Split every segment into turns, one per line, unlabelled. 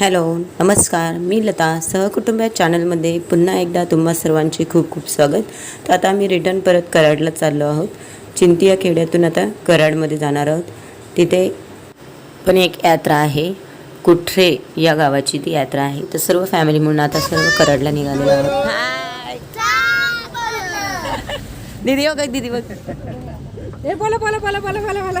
Hello नमस्कार. मी लता सहकुटुंब चॅनलमध्ये पुन्हा एकदा तुम्हा सर्वांचे खूप खूप स्वागत. तर आता आम्ही रिटर्न परत कराडला चाललो आहोत. चिंतिया खेड्यातून आता कराडमध्ये जाणार आहोत. तिथे पण एक यात्रा आहे. कुठरे या गावाची ती यात्रा आहे. तर सर्व फॅमिली म्हणून आता सर्व कराडला निघालेलो आहोत. दीदी बघ दीदी बघ.
बोला बोला बोला बोला बोला बोला.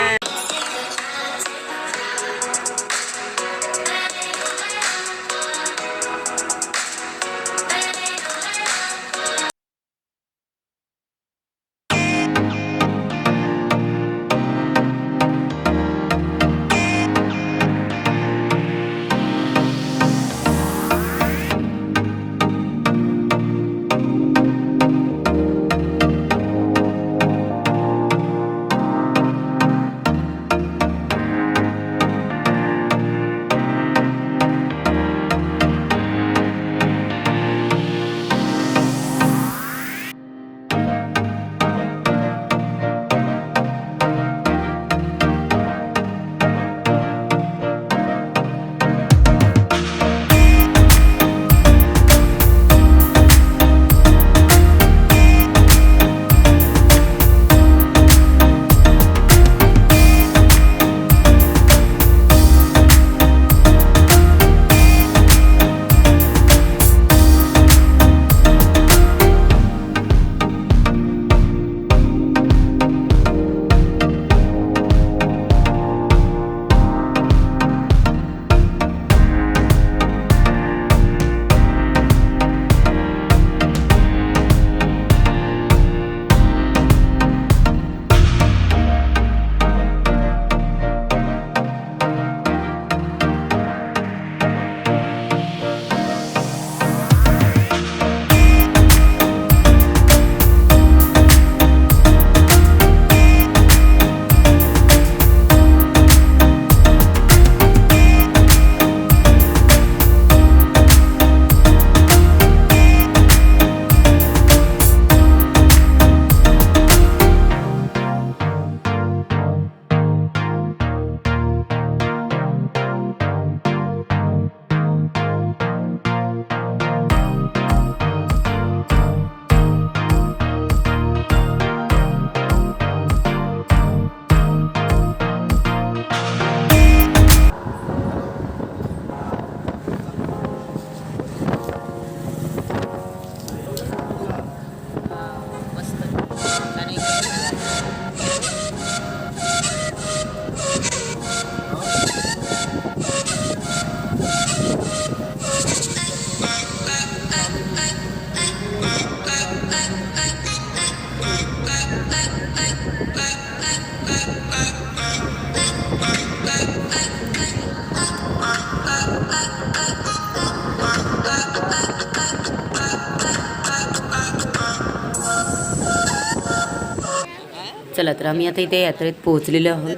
चला तर आम्ही आता इथे यात्रेत पोहोचलेलो आहोत.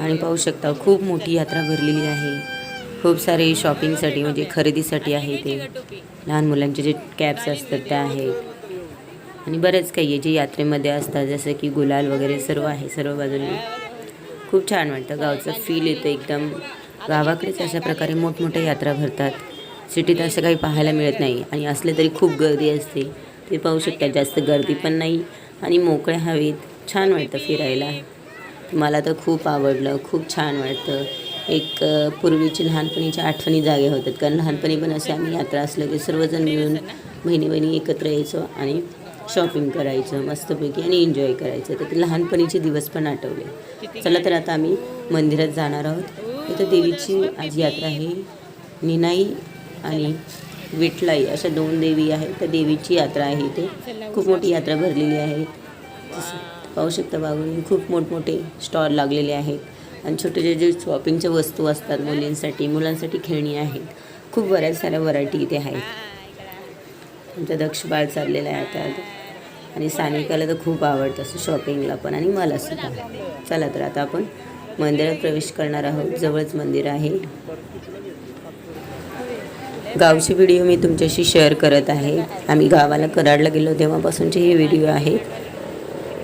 आणि पाहू शकता खूप मोठी यात्रा भरलेली आहे. खूप सारे शॉपिंगसाठी म्हणजे खरेदीसाठी आहे ते. लहान मुलांचे जे कॅब्स असतात त्या आहेत. आणि बरेच काही आहे जे यात्रेमध्ये असतात जसं की गुलाल वगैरे सर्व आहे सर्व बाजूने खूप छान वाटतं. गावचं फील येतं एकदम. गावाकडेच अशा प्रकारे मोठमोठ्या यात्रा भरतात. सिटीत असं काही पाहायला मिळत नाही. आणि असले तरी खूप गर्दी असते. ते पाहू शकतात जास्त गर्दी पण नाही. आणि मोकळ्या हवेत. छान वाटतं फिरायला. मला तर खूप आवडलं खूप छान वाटतं. एक पूर्वीची लहानपणीच्या आठवणी जागे होतात. कारण लहानपणी पण असे आम्ही यात्रा असलं की सर्वजण मिळून बहिणी बहिणी एकत्र यायचो आणि शॉपिंग करायचं मस्तपैकी आणि एन्जॉय करायचं. तर ते लहानपणीचे दिवस पण आठवले. चला तर आता आम्ही मंदिरात जाणार आहोत. इथं देवीची आज यात्रा आहे. निनाई आणि विठलाई अशा दोन देवी आहेत. तर देवीची यात्रा आहे इथे. खूप मोठी यात्रा भरलेली आहे. पाहू शकता बागून खूप मोठमोठे स्टॉल लागलेले आहेत. आणि छोटे जे जे शॉपिंगच्या वस्तू असतात मुलींसाठी मुलांसाठी खेळणी आहेत. खूप बऱ्याच साऱ्या व्हरायटी इथे आहेत. आमचा दक्ष बाळ चाललेला आहे आता. आणि सानिकाला तर खूप आवडतं असं शॉपिंगला पण आणि मला सुद्धा. चला तर आता आपण मंदिरात प्रवेश करणार आहोत. जवळच मंदिर आहे. गावचे व्हिडिओ मी तुमच्याशी शेअर करत आहे. आम्ही गावाला कराडला गेलो तेव्हापासूनचे हे व्हिडिओ आहेत.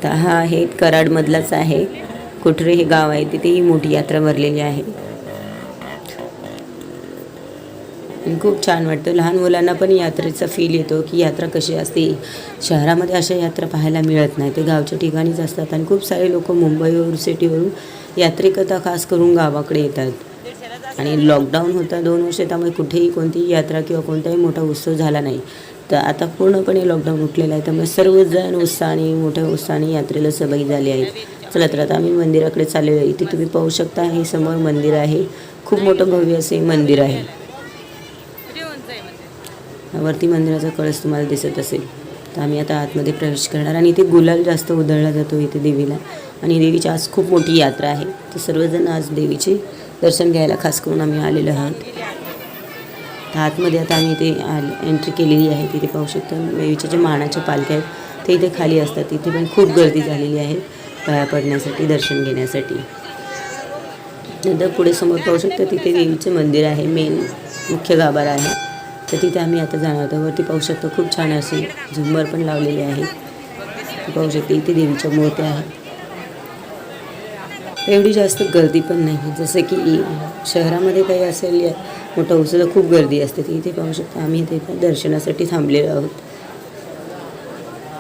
तर हा आहे कराडमधलाच आहे. कुठरे हे गाव आहे तिथे ही मोठी यात्रा भरलेली आहे. आणि खूप छान वाटतं. लहान मुलांना पण यात्रेचा फील येतो की यात्रा कशी असते. शहरामध्ये अशा यात्रा पाहायला मिळत नाही. ते गावच्या ठिकाणीच असतात आणि खूप सारे लोक मुंबईवरून सिटीवरून यात्रेकथा खास करून गावाकडे येतात. आणि लॉकडाऊन होता दोन वर्ष त्यामुळे कुठेही कोणतीही यात्रा किंवा कोणताही मोठा उत्सव झाला नाही. तर आता पूर्णपणे लॉकडाऊन उठलेलं आहे. त्यामुळे सर्वजण उत्साहाने मोठ्या उत्साहाने यात्रेला सहभागी झाले आहेत. चला तर आता आम्ही मंदिराकडे चाललेलो आहे. इथे तुम्ही पाहू शकता हे समोर मंदिर आहे. खूप मोठं भव्य असे मंदिर आहे. वरती मंदिराचा कळस तुम्हाला दिसत असेल. तर आम्ही आता आतमध्ये प्रवेश करणार आणि इथे गुलाल जास्त उधळला जातो इथे देवीला. आणि देवीची आज खूप मोठी यात्रा आहे. तर सर्वजण आज देवीचे दर्शन घ्यायला खास करून आम्ही आलेलो आहोत. तर आतमध्ये आता आम्ही इथे एंट्री केलेली आहे तिथे पाहू शकतो. देवीच्या जे मानाच्या पालख्या आहेत ते इथे खाली असतात. तिथे पण खूप गर्दी झालेली आहे पाया पडण्यासाठी दर्शन घेण्यासाठी. नंतर पुढे समोर पाहू शकतो तिथे देवीचे मंदिर आहे मेन मुख्य गाभारा आहे. तर तिथे आम्ही आता जाणार आहोत. वरती पाहू शकतो खूप छान असे झुंबर पण लावलेले आहे पाहू शकते इथे देवीच्या मूर्त्या आहेत. एवढी जास्त गर्दी पण नाही. जसं की शहरामध्ये काही असेल या मोठा उत्सव खूप गर्दी असते ती. इथे पाहू शकतो आम्ही इथे दर्शनासाठी थांबलेलो आहोत.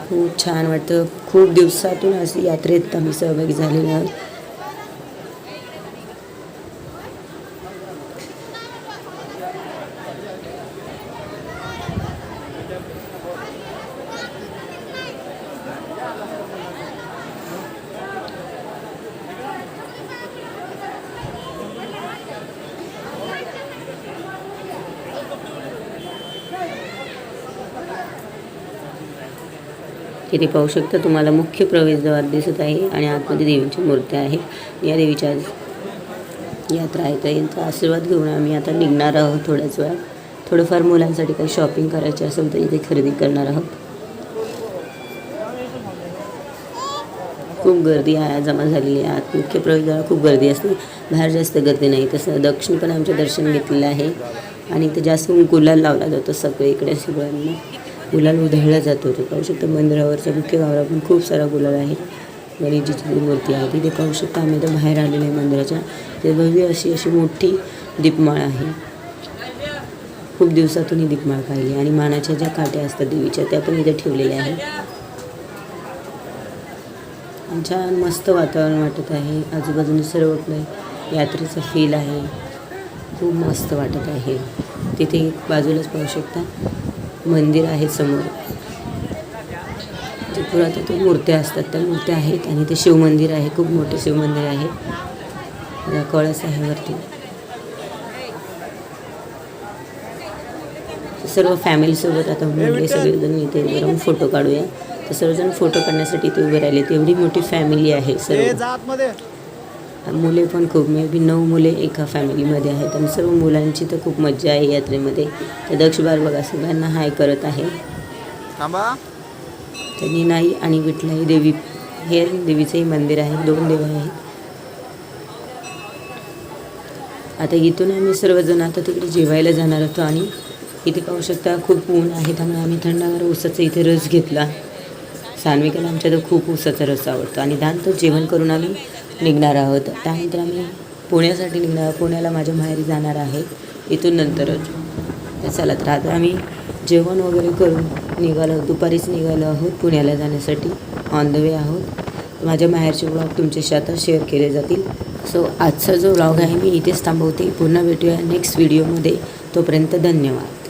खूप छान वाटतं. खूप दिवसातून अशी यात्रेत आम्ही सहभागी झालेलो आहोत. इथे पाहू शकता तुम्हाला मुख्य प्रवेशद्वार दिसत आहे आणि आतमध्ये देवीच्या मूर्त्या आहेत या देवीच्या यात्रा आहे तर यांचा आशीर्वाद घेऊन आम्ही आता निघणार आहोत थोड्याच वेळात. थोडंफार मुलांसाठी काही शॉपिंग करायची असेल तर इथे खरेदी करणार आहोत. खूप गर्दी आहे जमा झालेली आहे. आत मुख्य प्रवेशद्वारा खूप गर्दी असते. बाहेर जास्त गर्दी नाही तसं दक्षिण पण आमचं दर्शन घेतलेलं आहे. आणि इथं जास्त गुलाल लावला जातो सगळीकडे सगळ्यांना. गुलाल उधळला जातो. तो पाहू शकता मंदिरावरच्या मुख्य गावाला पण खूप सारा गुलाल आहे. गणेशजीची जी मूर्ती आहे तिथे पाहू शकता आम्ही तर बाहेर आलेलो आहे मंदिराच्या. ते भव्य अशी अशी मोठी दीपमाळ आहे. खूप दिवसातून ही दीपमाळ पाहिली. आणि मानाच्या ज्या काट्या असतात देवीच्या त्या पण इथे ठेवलेल्या आहेत. छान मस्त वातावरण वाटत आहे. आजूबाजूने सर्व यात्रेचं फील आहे. खूप मस्त वाटत आहे. तिथे बाजूलाच पाहू शकता मंदिर आहे समोर. त्रिपुरात तो मूर्त्या असतात त्या मूर्त्या आहेत आणि ते शिवमंदिर आहे खूप मोठे शिवमंदिर आहे. कळस आहे वरती. सर्व फॅमिलीसोबत आता मुले सगळेजण इथे उभे राहून फोटो काढूया. तर सर्वजण फोटो काढण्यासाठी इथे उभे राहिले. तेवढी मोठी फॅमिली आहे सर्व. मुले पण खूप मे बी नऊ मुले एका फॅमिलीमध्ये आहेत आणि सर्व मुलांची तर खूप मज्जा आहे यात्रेमध्ये. तर दक्षबार बघा सगळ्यांना हाय करत आहे. त्यांनी नाही आणि विठलाई देवी हे देवीचंही मंदिर आहे दोन देव आहेत. आता इथून आम्ही सर्वजण आता तिकडे जेवायला जाणार होतो आणि इथे पाहू शकता खूप ऊन आहे त्यामुळे आम्ही थंडागार ऊसाचा इथे रस घेतला. सान्विकाला आमच्या तर खूप ऊसाचा रस आवडतो आणि त्यानंतर जेवण करून आम्ही निघणार आहोत. त्यानंतर आम्ही पुण्यासाठी निघणार पुण्याला माझ्या माहेरी जाणार आहे. इथून नंतरच. चला तर आता आम्ही जेवण वगैरे करून निघालो. दुपारीच निघालो आहोत पुण्याला जाण्यासाठी. ऑन द वे आहोत. माझ्या माहेरचे ब्लॉग तुमच्याशी आता शेअर केले जातील. सो आजचा जो ब्लॉग आहे मी इथेच थांबवते. पुन्हा भेटूया नेक्स्ट व्हिडिओमध्ये तोपर्यंत धन्यवाद.